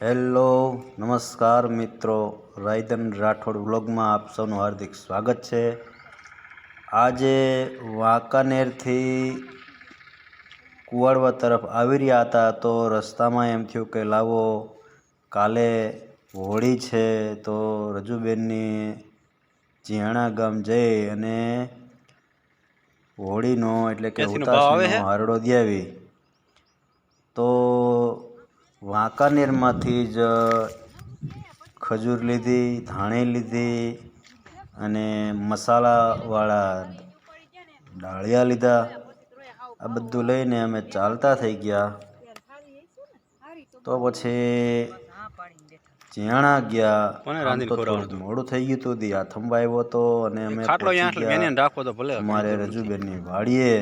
Hello નમસ્કાર મિત્રો. રાયદન રાઠોડ વ્લોગમાં આપ સૌનું હાર્દિક સ્વાગત છે. આજે વાંકાનેરથી કુવાડવા તરફ આવી રહ્યા હતા તો રસ્તામાં એમ થયું કે લાવો કાલે હોળી છે તો રજુબેનની જીયાણા ગામ જઈ અને હોળીનો એટલે કે ઉતાસનો હારડો દેવી તો વાંકાનેરમાંથી જ ખજૂર લીધી ધાણી લીધી અને મસાલાવાળા ડાળિયા લીધા. આ બધું લઈને અમે ચાલતા થઈ ગયા. તો પછી ચિયાણા ગયા મોડું થઈ ગયું હતું આથંબા આવ્યો હતો અને અમે ખાટલો રજુબેનની રાખો તો ભલે અમારે રજુબેનની વાડીએ.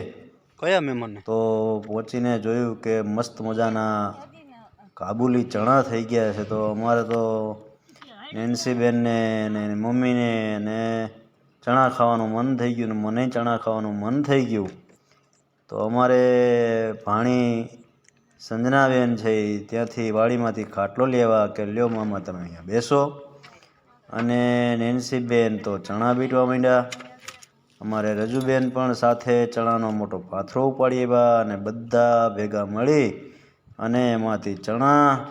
કયા મહેમાન તો પહોંચીને જોયું કે મસ્ત મજાના કાબુલી ચણા થઈ ગયા છે તો અમારે તો નેન્સીબેનને ને મમ્મીને ને ચણા ખાવાનું મન થઈ ગયું ને મને ચણા ખાવાનું મન થઈ ગયું. તો અમારે ભાણી સંજનાબેન છે ત્યાંથી વાડીમાંથી ખાટલો લેવા કે લ્યો મામા તમે અહીંયા બેસો. અને નેન્સીબેન તો ચણા બીટવા માંડ્યા. અમારે રજુબેન પણ સાથે ચણાનો મોટો પાથરો ઉપાડી આવ્યા અને બધા ભેગા મળી અને એમાંથી ચણા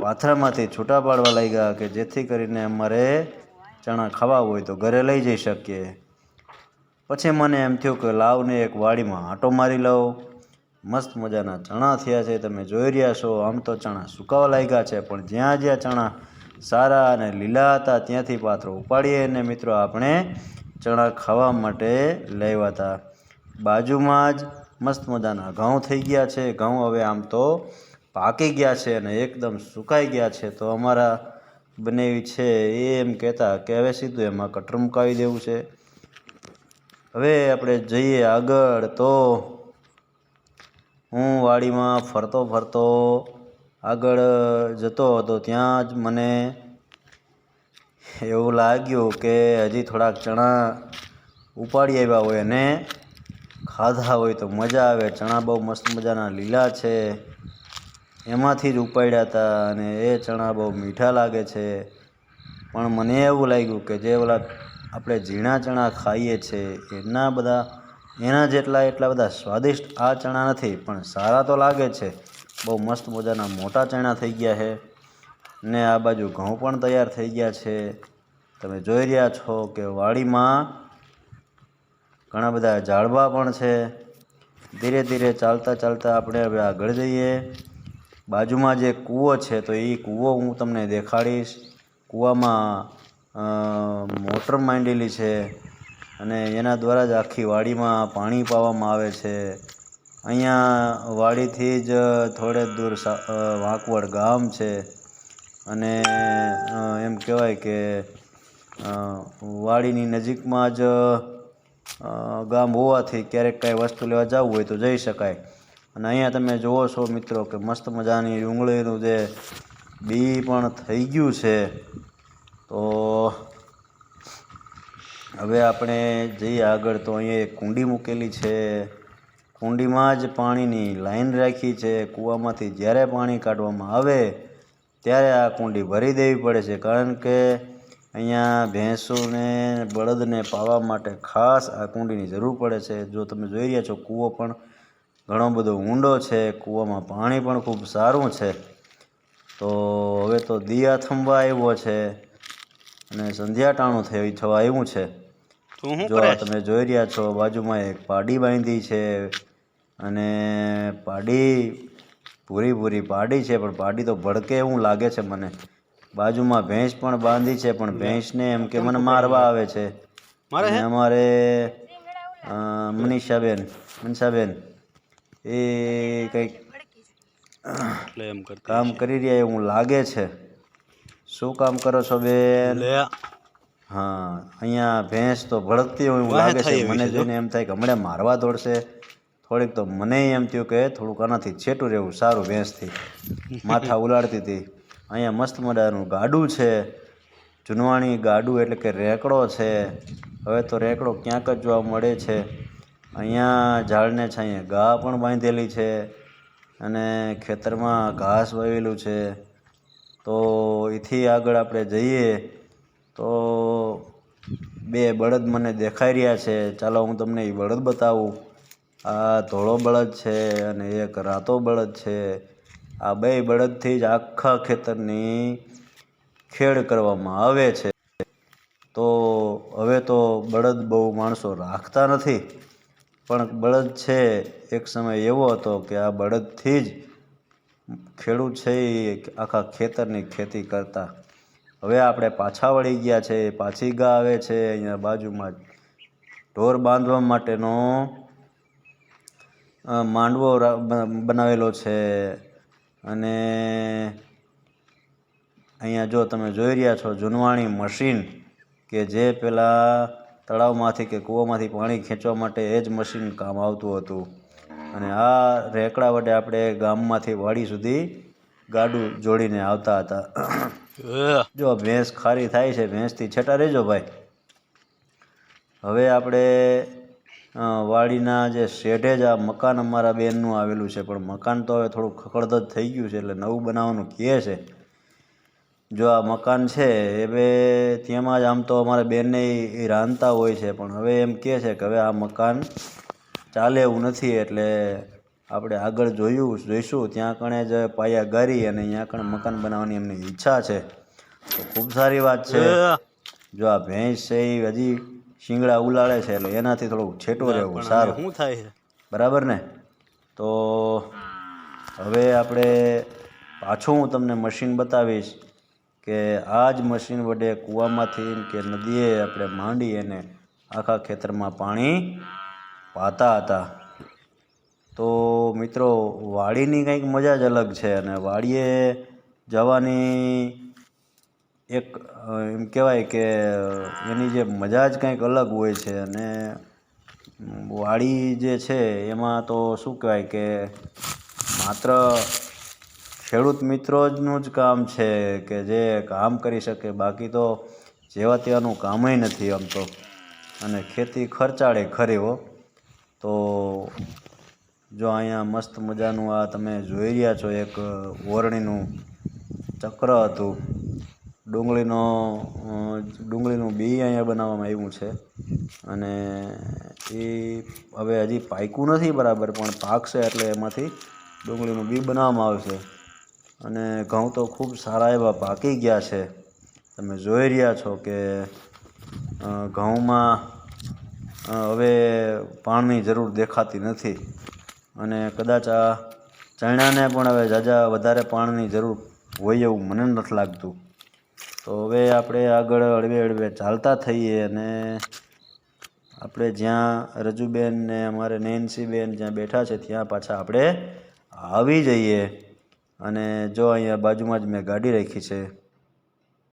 પાથરામાંથી છૂટા પાડવા લાગ્યા કે જેથી કરીને અમારે ચણા ખાવા હોય તો ઘરે લઈ જઈ શકીએ. પછી મને એમ થયું કે લાવને એક વાડીમાં આંટો મારી લઉં. મસ્ત મજાના ચણા થયા છે, તમે જોઈ રહ્યા છો. આમ તો ચણા સુકાવા લાગ્યા છે, પણ જ્યાં જ્યાં ચણા સારા અને લીલા હતા, ત્યાંથી પાત્રો ઉપાડીએ અને મિત્રો, આપણે ચણા ખાવા માટે લેવા હતા બાજુમાં જ મસ્ત મજાના ઘઉં થઈ ગયા છે. ઘઉં હવે આમ તો પાકી ગયા છે અને એકદમ સુકાઈ ગયા છે. તો અમારા બનેવી છે એ એમ કહેતા કે હવે સીધું એમાં કટર મુકાવી દેવું છે. હવે આપણે જઈએ આગળ. તો હું વાડીમાં ફરતો ફરતો આગળ જતો હતો. ત્યાં જ મને એવું લાગ્યું કે હજી થોડાક ચણા ઉપાડી આવ્યા હોય અને ખાધા હોય તો મજા આવે. ચણા બહુ મસ્ત મજાના લીલા છે. એમાંથી જ ઉપાડ્યા હતા અને એ ચણા બહુ મીઠા લાગે છે. પણ મને એવું લાગ્યું કે જે ઓલા આપણે ઝીણા ચણા ખાઈએ છીએ એના બધા, એના જેટલા એટલા બધા સ્વાદિષ્ટ આ ચણા નથી, પણ સારા તો લાગે છે. બહુ મસ્ત મજાના મોટા ચણા થઈ ગયા છે. ને આ બાજુ ઘઉં પણ તૈયાર થઈ ગયા છે. તમે જોઈ રહ્યા છો કે વાડીમાં ઘણા બધા ઝાડવા પણ છે. ધીરે ધીરે ચાલતા ચાલતા આપણે હવે આગળ જઈએ. બાજુમાં જે કૂવો છે, તો એ કૂવો હું તમને દેખાડીશ. કૂવામાં મોટર માંડેલી છે અને એના દ્વારા જ આખી વાડીમાં પાણી પાવામાં આવે છે. અહીંયા વાડીથી જ થોડે દૂર વાંકવડ ગામ છે અને એમ કહેવાય કે વાડીની નજીકમાં જ ગામ હોવાથી ક્યારેક કાંઈ વસ્તુ લેવા જવું હોય તો જઈ શકાય. અને અહીંયા તમે જુઓ છો મિત્રો કે મસ્ત મજાની ડુંગળીનું જે બી પણ થઈ ગયું છે. તો હવે આપણે જઈએ આગળ તો અહીંયા એક કુંડી મૂકેલી છે. કુંડીમાં જ પાણીની લાઈન રાખી છે. કૂવામાંથી જ્યારે પાણી કાઢવામાં આવે ત્યારે આ કુંડી ભરી દેવી પડે છે. કારણ કે અહીંયા ભેંસોને બળદને પાવા માટે ખાસ આ કુંડીની જરૂર પડે છે. જો તમે જોઈ રહ્યા છો કૂવો પણ ઘણો બધો ઊંડો છે કૂવામાં પાણી પણ ખૂબ સારું છે. તો હવે તો દિયા થંભા આવ્યો છે અને સંધ્યા ટાણું થઈ થવા આવ્યું છે. જો તમે જોઈ રહ્યા છો બાજુમાં એક પાડી બાંધી છે અને પાડી પૂરી પૂરી પાડી છે પણ પાડી તો ભડકે એવું લાગે છે મને. બાજુમાં ભેંસ પણ બાંધી છે પણ ભેંસને એમ કે મને મારવા આવે છે. અને અમારે મનીષાબેન મનીષાબેન એ કંઈક કામ કરી રહ્યા એવું લાગે છે. શું કામ કરો છો બેન? હા અહીંયા ભેંસ તો ભડકતી હોય એવું લાગે છે. મને જોઈને એમ થાય કે હમણાં મારવા દોડશે. થોડીક તો મને એમ થયું કે થોડુંક આનાથી છેટું રહેવું સારું ભેંસથી. માથા ઉલાડતી હતી. અહીંયા મસ્ત મજાનું ગાડું છે. જુનવાણી ગાડું એટલે કે રેકડો છે. હવે તો રેકડો ક્યાંક જ જોવા મળે છે. અહીંયા ઝાડને છાંયે ગા પણ બાંધેલી છે અને ખેતરમાં ઘાસ વાવેલું છે. તો એથી આગળ આપણે જઈએ તો બે બળદ મને દેખાઈ રહ્યા છે. ચાલો હું તમને એ બળદ બતાવું. આ ધોળો બળદ છે અને એક રાતો બળદ છે. આ બે બળદથી જ આખા ખેતરની ખેડ કરવામાં આવે છે. તો હવે તો બળદ બહુ માણસો રાખતા નથી. પણ બળદ છે, એક સમય એવો હતો કે આ બળદથી જ ખેડૂત છે એ આખા ખેતરની ખેતી કરતા. હવે આપણે પાછા વળી ગયા છે, પાછી ગા આવે છે, અહીંયા બાજુમાં ઢોર બાંધવા માટેનો માંડવો બનાવેલો છે. અને અહીંયા જો તમે જોઈ રહ્યા છો જૂનવાણી મશીન કે જે પેલા તળાવમાંથી કે કૂવામાંથી પાણી ખેંચવા માટે એ જ મશીન કામ આવતું હતું. અને આ રેકડા વડે આપણે ગામમાંથી વાડી સુધી ગાડું જોડીને આવતા હતા. જો ભેંસ ખારી થાય છે ભેંસથી છેટા રહેજો ભાઈ. હવે આપણે વાડીના જે શેઢે જ આ મકાન અમારા બેનનું આવેલું છે. પણ મકાન તો હવે થોડું ખખડધજ થઈ ગયું છે એટલે નવું બનાવવાનું કહે છે. જો આ મકાન છે એ બે તેમાં જ આમ તો અમારા બેનને ઈ રાંધતા હોય છે. પણ હવે એમ કહે છે કે હવે આ મકાન ચાલે એવું નથી એટલે આપણે આગળ જોયું જોઈશું. ત્યાં કણે જ પાયા ગારી અને ત્યાં કણે મકાન બનાવવાની એમની ઈચ્છા છે. તો ખૂબ સારી વાત છે. જો આ ભેંસ છે એ હજી શિંગડા ઉલાળે છે એટલે એનાથી થોડુંક છેટો રહેવું સારું. શું થાય છે? બરાબર ને? તો હવે આપણે પાછું હું તમને મશીન બતાવીશ કે આ જ મશીન વડે કૂવામાંથી કે નદીએ આપણે માંડી એને આખા ખેતરમાં પાણી પાતા હતા. તો મિત્રો વાડીની કંઈક મજા જ અલગ છે અને વાડીએ જવાની એક એમ કહેવાય કે એની જે મજા જ કંઈક અલગ હોય છે અને વાડી જે છે એમાં તો શું કહેવાય કે માત્ર ખેડૂત મિત્રો જનું જ કામ છે કે જે કામ કરી શકે, બાકી તો જેવા તેવાનું કામય નથી આમ તો. અને ખેતી ખર્ચાળે ખરી હો. તો જો અહીંયા મસ્ત મજાનું આ તમે જોઈ રહ્યા છો, એક ઓરણીનું ચક્ર હતું. ડુંગળીનો ડુંગળીનું બી અહીંયા બનાવવામાં આવ્યું છે. અને એ હવે હજી પાક્યું નથી બરાબર, પણ પાકશે એટલે એમાંથી ડુંગળીનું બી બનાવવામાં આવશે. અને ઘઉં તો ખૂબ સારા એવા પાકી ગયા છે. તમે જોઈ રહ્યા છો કે ઘઉંમાં હવે પાણીની જરૂર દેખાતી નથી. અને કદાચ આ ચણાને પણ હવે ઝાઝા વધારે પાણીની જરૂર હોય એવું મને નથી લાગતું. તો હવે આપણે આગળ હળવે હળવે ચાલતા થઈએ અને આપણે જ્યાં રજુબેન ને અમારે નેન્સીબેન જ્યાં બેઠા છે, ત્યાં પાછા આપણે આવી જઈએ. અને જો અહીંયા બાજુમાં જ મેં ગાડી રાખી છે.